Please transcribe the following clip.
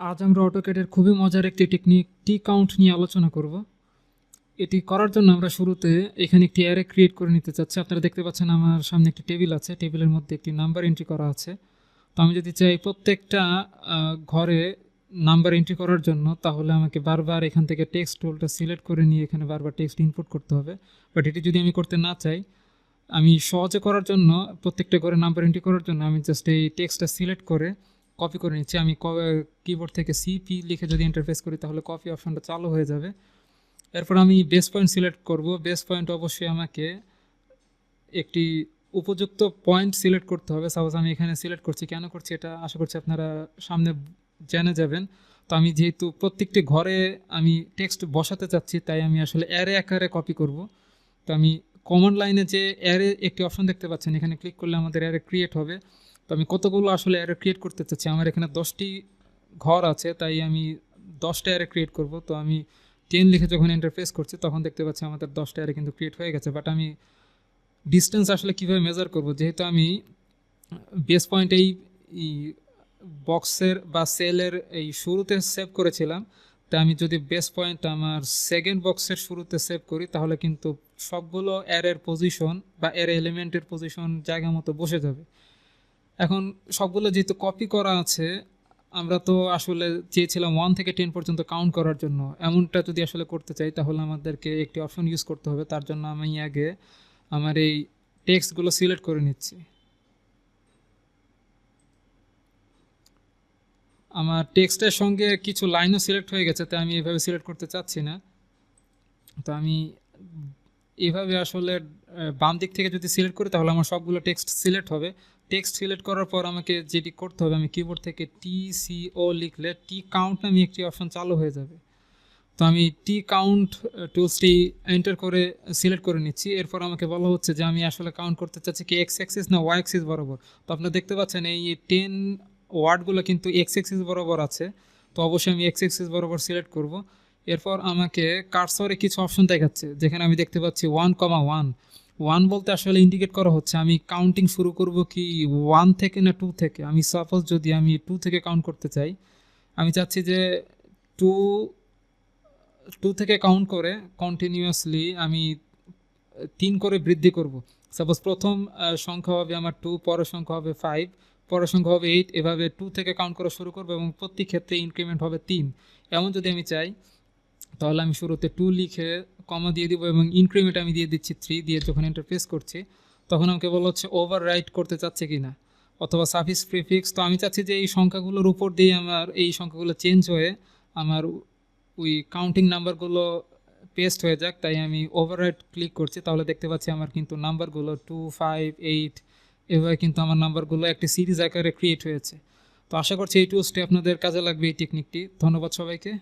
আজ আমরা অটোকেটের খুবই মজার একটি টেকনিক টি কাউন্ট নিয়ে আলোচনা করব। এটি করার জন্য আমরা শুরুতে এখানে একটি অ্যারে ক্রিয়েট করে নিতে চাচ্ছি। আপনারা দেখতে পাচ্ছেন আমার সামনে একটি টেবিল আছে। টেবিলের মধ্যে একটি নাম্বার এন্ট্রি করা আছে। তো আমি যদি চাই প্রত্যেকটা ঘরে নাম্বার এন্ট্রি করার জন্য, তাহলে আমাকে বারবার এখান থেকে টেক্সট টুলটা সিলেক্ট করে নিয়ে এখানে বারবার টেক্সট ইনপুট করতে হবে। বাট এটি যদি আমি করতে না চাই, আমি সহজে করার জন্য, প্রত্যেকটা ঘরে নাম্বার এন্ট্রি করার জন্য, আমি জাস্ট এই টেক্সটটা সিলেক্ট করে কপি করে নিচ্ছি। আমি কিবোর্ড থেকে সিপি লিখে যদি ইন্টারফেস করি তাহলে কপি অপশনটা চালু হয়ে যাবে। এরপর আমি বেস পয়েন্ট সিলেক্ট করব। বেস পয়েন্ট অবশ্যই আমাকে একটি উপযুক্ত পয়েন্ট সিলেক্ট করতে হবে। সাপোজ আমি এখানে সিলেক্ট করছি। কেন করছি এটা আশা করছি আপনারা সামনে জেনে যাবেন। তো আমি যেহেতু প্রত্যেকটি ঘরে আমি টেক্সট বসাতে চাচ্ছি, তাই আমি আসলে অ্যারে আকারে কপি করব। তো আমি কমন লাইনে যে অ্যারে একটি অপশন দেখতে পাচ্ছেন, এখানে ক্লিক করলে আমাদের অ্যারে ক্রিয়েট হবে। তো আমি কতগুলো আসলে অ্যারে ক্রিয়েট করতে চাচ্ছি? আমার এখানে দশটি ঘর আছে, তাই আমি দশটা অ্যারে ক্রিয়েট করব। তো আমি টেন লিখে যখন ইন্টারফেস করছি, তখন দেখতে পাচ্ছি আমাদের দশটা অ্যারে কিন্তু ক্রিয়েট হয়ে গেছে। বাট আমি ডিস্টেন্স আসলে কীভাবে মেজার করব? যেহেতু আমি বেস পয়েন্ট এই বক্সের বা সেলের এই শুরুতে সেভ করেছিলাম তাই আমি যদি বেস পয়েন্ট আমার সেকেন্ড বক্সের শুরুতে সেভ করি, তাহলে কিন্তু সবগুলো অ্যারের পজিশন বা অ্যারে এলিমেন্টের পজিশন জায়গা মতো বসে যাবে। এখন সবগুলো যেহেতু কপি করা আছে, আমরা তো আসলে চেয়েছিলাম ওয়ান থেকে টেন পর্যন্ত কাউন্ট করার জন্য। এমনটা যদি আসলে করতে চাই, তাহলে আমাদেরকে একটি অপশন ইউজ করতে হবে। তার জন্য আমি আগে আমার এই টেক্সটগুলো সিলেক্ট করে নিচ্ছি। আমার টেক্সটের সঙ্গে কিছু লাইনও সিলেক্ট হয়ে গেছে, তাই আমি এভাবে সিলেক্ট করতে চাচ্ছি না। তো আমি এভাবে আসলে বাম দিক থেকে যদি সিলেক্ট করি, তাহলে আমার সবগুলো টেক্সট সিলেক্ট হবে। টেক্সট সিলেক্ট করার পর আমাকে যেটি করতে হবে, আমি কিবোর্ড থেকে টি সি ও লিখলে টি কাউন্ট নামে একটি অপশন চালু হয়ে যাবে। তো আমি টি কাউন্ট টুলসটি এন্টার করে সিলেক্ট করে নিচ্ছি। এরপর আমাকে বলা হচ্ছে যে আমি আসলে কাউন্ট করতে চাচ্ছি কি এক্স অ্যাক্সিস না ওয়াই অ্যাক্সিস বরাবর। তো আপনারা দেখতে পাচ্ছেন এই টেন ওয়ার্ডগুলো কিন্তু এক্স অ্যাক্সিস বরাবর আছে। তো অবশ্যই আমি এক্স অ্যাক্সিস বরাবর সিলেক্ট করব। এরপর আমাকে কার্সরে কিছু অপশন দেখাচ্ছে, যেখানে আমি দেখতে পাচ্ছি ওয়ান কমা ওয়ান ওয়ান বলতে আসলে ইন্ডিকেট করা হচ্ছে, আমি কাউন্টিং শুরু করব কি ওয়ান থেকে না টু থেকে? আমি সাপোজ যদি আমি টু থেকে কাউন্ট করতে চাই, আমি চাচ্ছি যে টু টু থেকে কাউন্ট করে কন্টিনিউয়াসলি আমি তিন করে বৃদ্ধি করব। সাপোজ প্রথম সংখ্যা হবে আমার টু পরের সংখ্যা হবে ফাইভ পরের সংখ্যা হবে এইট এভাবে টু থেকে কাউন্ট করা শুরু করব এবং প্রতি ক্ষেত্রে ইনক্রিমেন্ট হবে তিন। এমন যদি আমি চাই তাহলে আমি শুরুতে টু লিখে কমা দিয়ে দিব এবং ইনক্রিমেন্ট আমি দিয়ে দিচ্ছি থ্রি দিয়ে যখন ইন্টারফেস করছি, তখন আমাকে বলা হচ্ছে ওভার রাইট করতে চাচ্ছে কি না অথবা সাফিস প্রিফিক্স তো আমি চাচ্ছি যে এই সংখ্যাগুলোর উপর দিয়ে আমার, এই সংখ্যাগুলো চেঞ্জ হয়ে আমার ওই কাউন্টিং নাম্বারগুলো পেস্ট হয়ে যাক। তাই আমি ওভাররাইট ক্লিক করছি। তাহলে দেখতে পাচ্ছি আমার কিন্তু নাম্বারগুলো টু ফাইভ এইট এভাবে কিন্তু আমার নাম্বারগুলো একটি সিরিজ আকারে ক্রিয়েট হয়েছে। তো আশা করছি এই টুলসটি আপনাদের কাজে লাগবে এই টেকনিকটি ধন্যবাদ সবাইকে।